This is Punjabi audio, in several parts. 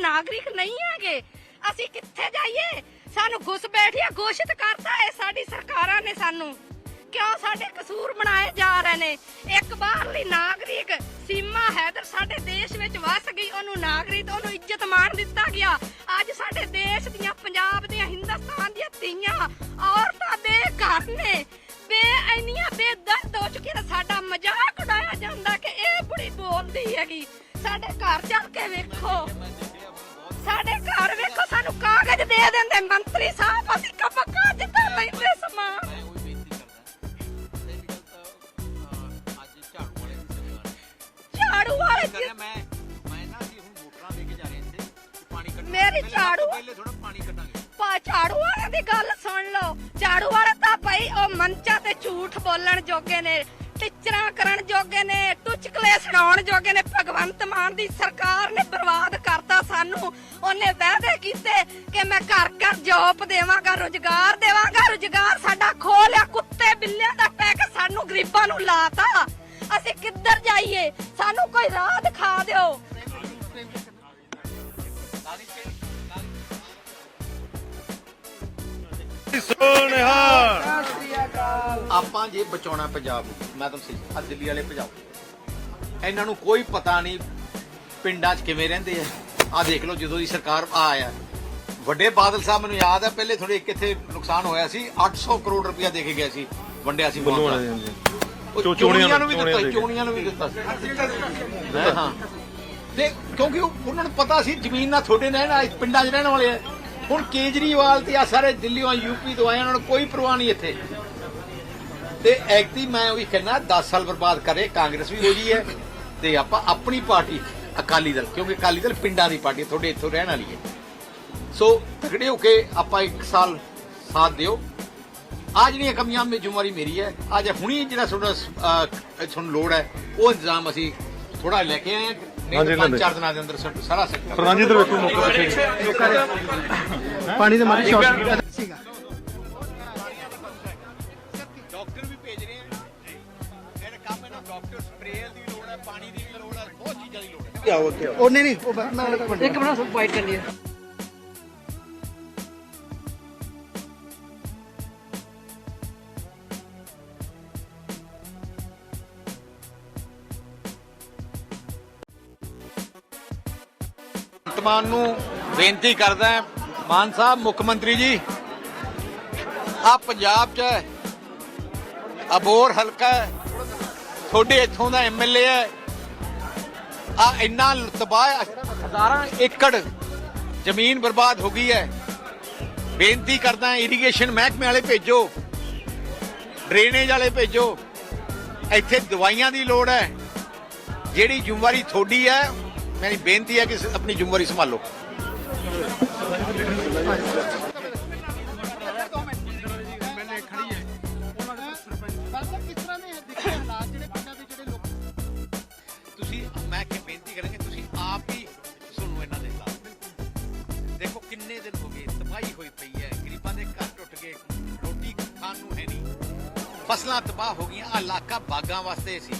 ਨਾਗਰਿਕ ਨਹੀਂ ਹੈਗੇ। ਅਸੀਂ ਕਿੱਥੇ ਜਾਈਏ? ਸਾਨੂੰ ਘੁਸ ਬੈਠਿਆ ਘੋਸ਼ਿਤ ਕਰਤਾ ਹੈ ਸਾਡੀ ਸਰਕਾਰਾਂ ਨੇ ਸਾਨੂੰ। ਕਿਉਂ ਸਾਡੇ ਕਸੂਰ ਬਣਾਏ ਜਾ ਰਹੇ ਨੇ? ਇੱਕ ਬਾਹਰਲੀ ਨਾਗਰਿਕ ਸੀਮਾ ਹੈਦਰ ਸਾਡੇ ਦੇਸ਼ ਵਿੱਚ ਵਸ ਗਈ, ਉਹਨੂੰ ਨਾਗਰਿਕ, ਉਹਨੂੰ ਇੱਜ਼ਤ ਮਾਣ ਦਿੱਤਾ ਗਿਆ। ਅੱਜ ਸਾਡੇ ਦੇਸ਼ ਦੀਆਂ, ਪੰਜਾਬ ਦੀਆਂ, ਹਿੰਦੁਸਤਾਨ ਦੀਆਂ ਧੀਆਂ, ਔਰਤਾਂ ਬੇਘਰ ਨੇ। ਬੇ, ਇੰਨੀਆਂ ਬੇਦਰਦ ਹੋ ਚੁੱਕੀਆਂ ਸਾਡਾ ਮਜ਼ਾਕ ਉਡਾਇਆ ਜਾਂਦਾ ਕਿ ਇਹ ਬੁੜੀ ਬੋਲਦੀ ਹੈਗੀ। ਸਾਡੇ ਘਰ ਚੱਲ ਕੇ ਵੇਖੋ। ਸਾਡੇ ਘਰ ਵੇਖੋ ਸਾਨੂੰ ਕਾਗਜ਼ ਦੇ ਦਿੰਦੇ ਮੰਤਰੀ ਸਾਹਿਬ ਅਸੀਂ ਲੈਂਦੇ ਪਹਿਲੀ ਗੱਲ ਤਾਂ ਅਹ, ਅੱਜ ਝਾੜੂ ਵਾਲੇ ਦੀ ਸਰਕਾਰ ਝਾੜੂ ਵਾਲੇ ਕਰ ਰਿਹਾ ਮੈਂ ਮੈਂ ਨਾ ਅਸੀਂ ਹੁਣ ਮੋਟਰਾਂ ਲੈ ਕੇ ਜਾ ਰਹੇ ਇੱਥੇ ਤੇ ਪਾਣੀ ਕੱਢਣਾ ਮੇਰੀ ਝਾੜੂ- ਪਹਿਲੇ ਥੋੜਾ ਪਾਣੀ ਕੱਢਾਂਗੇ। ਪਾ ਝਾੜੂ ਵਾਲਿਆਂ ਦੀ ਗੱਲ ਸੁਣ ਲਓ। ਝਾੜੂ ਵਾਲੇ ਤਾਂ ਭਾਈ ਉਹ ਮੰਚਾਂ ਤੇ ਝੂਠ ਬੋਲਣ ਜੋਗੇ ਨੇ। ਟੀਚਰਾਂ ਕਰਨ ਜੋਗੇ ਨੇ ਟੁਚਕਲੇ ਸੁਣਾਉਣ ਜੋਗੇ ਨੇ, ਭਗਵੰਤ ਮਾਨ ਦੀ ਸਰਕਾਰ ਨੇ ਬਰਬਾਦ ਕਰਤਾ ਸਾਨੂੰ। ਉਹਨੇ ਵਾਅਦੇ ਕੀਤੇ ਕਿ ਮੈਂ ਘਰ ਘਰ ਜੋਬ ਦੇਵਾਂਗਾ, ਰੁਜ਼ਗਾਰ ਦੇਵਾਂਗਾ, ਰੁਜ਼ਗਾਰ ਸਾਡਾ ਖੋਹ ਲਿਆ ਕੁੱਤੇ ਬਿੱਲਿਆਂ ਦਾ ਪੈਕ ਸਾਨੂੰ ਗਰੀਬਾਂ ਨੂੰ ਲਾਤਾ। ਅਸੀਂ ਕਿੱਧਰ ਜਾਈਏ? ਸਾਨੂੰ ਕੋਈ ਰਾਹ ਦਿਖਾ ਦਿਓ। ਸੋਨਿਹਾ ਆਪਾਂ ਜੇ ਬਚਾਉਣਾ ਪੰਜਾਬ ਨੂੰ ਮੈਂ ਤੁਹਾਨੂੰ ਸਹੀ ਆ ਦਿੱਲੀ ਵਾਲੇ ਭਜਾਓ ਇਹਨਾਂ ਨੂੰ ਕੋਈ ਪਤਾ ਨਹੀਂ ਪਿੰਡਾਂ 'ਚ ਕਿਵੇਂ ਰਹਿੰਦੇ ਆ। ਆ ਦੇਖ ਲਓ ਜਦੋਂ ਦੀ ਸਰਕਾਰ ਆ ਆ ਵੱਡੇ ਬਾਦਲ ਸਾਹਿਬ ਮੈਨੂੰ ਯਾਦ ਹੈ ਪਹਿਲੇ ਥੋੜੇ ਕਿੱਥੇ ਨੁਕਸਾਨ ਹੋਇਆ ਸੀ 800 ਕਰੋੜ ਰੁਪਇਆ ਦੇ ਕੇ ਗਏ ਸੀ ਵੰਡਿਆ ਸੀ। ਵਾਲੇ ਦੇ। ਉਹ ਚੋ- ਚੋਣੀਆਂ ਨੂੰ ਵੀ ਦਿੱਤਾ ਸੀ। ਚੋਣੀਆਂ ਨੂੰ ਵੀ ਦਿੱਤਾ ਸੀ। ਹੈਂ, ਹਾਂ। ਤੇ ਕਿਉਂਕਿ ਉਹ- ਉਹਨਾਂ ਨੂੰ ਪਤਾ ਸੀ ਜ਼ਮੀਨ ਨਾਲ ਤੁਹਾਡੇ ਨੇ ਨਾ ਪਿੰਡਾਂ 'ਚ ਰਹਿਣ ਵਾਲੇ ਆ। ਹੁਣ ਕੇਜਰੀਵਾਲ ਤੇ ਆ ਸਾਰੇ ਦਿੱਲੀੋਂ ਯੂਪੀ ਤੋਂ ਆਏ ਉਹਨਾਂ ਨੂੰ ਕੋਈ ਪਰਵਾਹ ਨਹੀਂ ਇੱਥੇ। ਤੇ ਐਕਟੀ ਮੈਂ ਉਹ ਵੀ ਕਹਿੰਦਾ 10 ਸਾਲ ਬਰਬਾਦ ਕਰੇ ਕਾਂਗਰਸ ਵੀ ਹੋ ਜੀ ਹੈ। ਤੇ ਆਪਾਂ ਆਪਣੀ ਪਾਰਟੀ ਅਕਾਲੀ ਦਲ ਕਿਉਂਕਿ ਅਕਾਲੀ ਦਲ ਪਿੰਡਾਂ ਦੀ ਪਾਰਟੀ ਤੁਹਾਡੇ ਇੱਥੋਂ ਰਹਿਣ ਵਾਲੀ ਹੈ। ਸੋ ਤਕੜੇ ਹੋ ਕੇ ਆਪਾਂ ਇੱਕ ਸਾਲ ਸਾਥ ਦਿਓ। ਆ ਜਿਹੜੀਆਂ ਕਮੀਆਂ ਮੇ ਜ਼ਿੰਮੇਵਾਰੀ ਮੇਰੀ ਹੈ ਅੱਜ ਹੁਣੀ ਜਿਹੜਾ ਤੁਹਾਡਾ ਤੁਹਾਨੂੰ ਲੋੜ ਹੈ ਉਹ ਇੰਤਜ਼ਾਮ ਅਸੀਂ ਥੋੜਾ ਲੈ ਕੇ ਆਏ ਹਾਂ। ਨਹੀਂ ਪੰਜ ਚਾਰ ਦਿਨਾਂ ਦੇ ਅੰਦਰ ਸਾਰਾ ਸੈਕਟਰ ਵੇਖੋ ਮੌਕਾ ਪਾਣੀ ਦੇ ਮਾਰੇ ਇਹਨਾਂ ਡਾਕਟਰ ਸਪਰੇਅਰ ਦੀ ਲੋੜ ਹੈ ਪਾਣੀ ਦੀ ਵੀ ਲੋੜ ਹੈ ਬਹੁਤ ਚੀਜ਼ਾਂ ਦੀ ਲੋੜ ਹੈ ਉਹ ਨਹੀਂ ਨਹੀਂ ਉਹ ਮੈਂ ਮੈਂ ਇੱਕ ਇੱਕ ਮਿੰਟ ਸਭ ਵਾਈਟ ਕਰਨੀ ਹੈ। ਭਗਵੰਤ ਮਾਨ ਨੂੰ ਬੇਨਤੀ ਕਰਦਾ ਹਾਂ, ਮਾਨ ਸਾਹਿਬ ਮੁੱਖ ਮੰਤਰੀ ਜੀ ਆ ਪੰਜਾਬ 'ਚ ਅਬੋਰ ਹਲਕਾ ਹੈ ਤੁਹਾਡੇ ਇੱਥੋਂ ਦਾ ਐਮਐਲਏ ਹੈ। ਆ ਇੰਨਾ ਤਬਾਹ ਹਜ਼ਾਰਾਂ ਏਕੜ ਜ਼ਮੀਨ ਬਰਬਾਦ ਹੋ ਗਈ ਹੈ। ਬੇਨਤੀ ਕਰਦਾ ਇਰੀਗੇਸ਼ਨ ਮਹਿਕਮੇ ਵਾਲੇ ਭੇਜੋ ਡਰੇਨੇਜ ਵਾਲੇ ਭੇਜੋ। ਇੱਥੇ ਦਵਾਈਆਂ ਦੀ ਲੋੜ ਹੈ। ਜਿਹੜੀ ਜ਼ਿੰਮੇਵਾਰੀ ਤੁਹਾਡੀ ਹੈ, ਮੇਰੀ ਬੇਨਤੀ ਹੈ ਕਿ ਆਪਣੀ ਜ਼ਿੰਮੇਵਾਰੀ ਸੰਭਾਲੋ। ਫਸਲਾਂ ਤਬਾਹ ਹੋ ਗਈਆਂ। ਇਲਾਕਾ ਬਾਗਾਂ ਵਾਸਤੇ ਸੀ।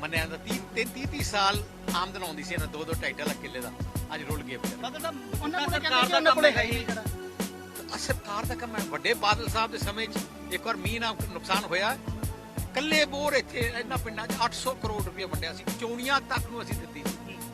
ਮੰਨਿਆ ਜਾਂਦਾ 30 30 30 ਸਾਲ ਆਮਦਨ ਆਉਂਦੀ ਸੀ ਇਹਨਾਂ ਦੋ ਦੋ ਢਾਈ ਢਾਈ ਕਿੱਲੇ ਦਾ। ਅੱਜ ਰੁਲ ਗਏ ਵਿਚਾਰੇ ਉਹਨਾਂ ਕੋਲੇ ਕਹਿੰਦੇ ਕਿ ਉਹਨਾਂ ਕੋਲੇ ਹੈ ਹੀ ਨਹੀਂ ਆਹ ਸਰਕਾਰ ਦਾ ਕੰਮ ਹੈ। ਵੱਡੇ ਬਾਦਲ ਸਾਹਿਬ ਦੇ ਸਮੇਂ 'ਚ ਇੱਕ ਵਾਰ ਮੀਂਹ ਨਾਲ ਨੁਕਸਾਨ ਹੋਇਆ। ਕੱਲੇ ਬੋਰ ਇੱਥੇ ਇਹਨਾਂ ਪਿੰਡਾਂ 'ਚ 800 ਕਰੋੜ ਰੁਪਏ ਵੰਡਿਆ ਸੀ। ਚੋਣੀਆਂ ਤੱਕ ਨੂੰ ਅਸੀਂ ਦਿੱਤੀ ਸੀ।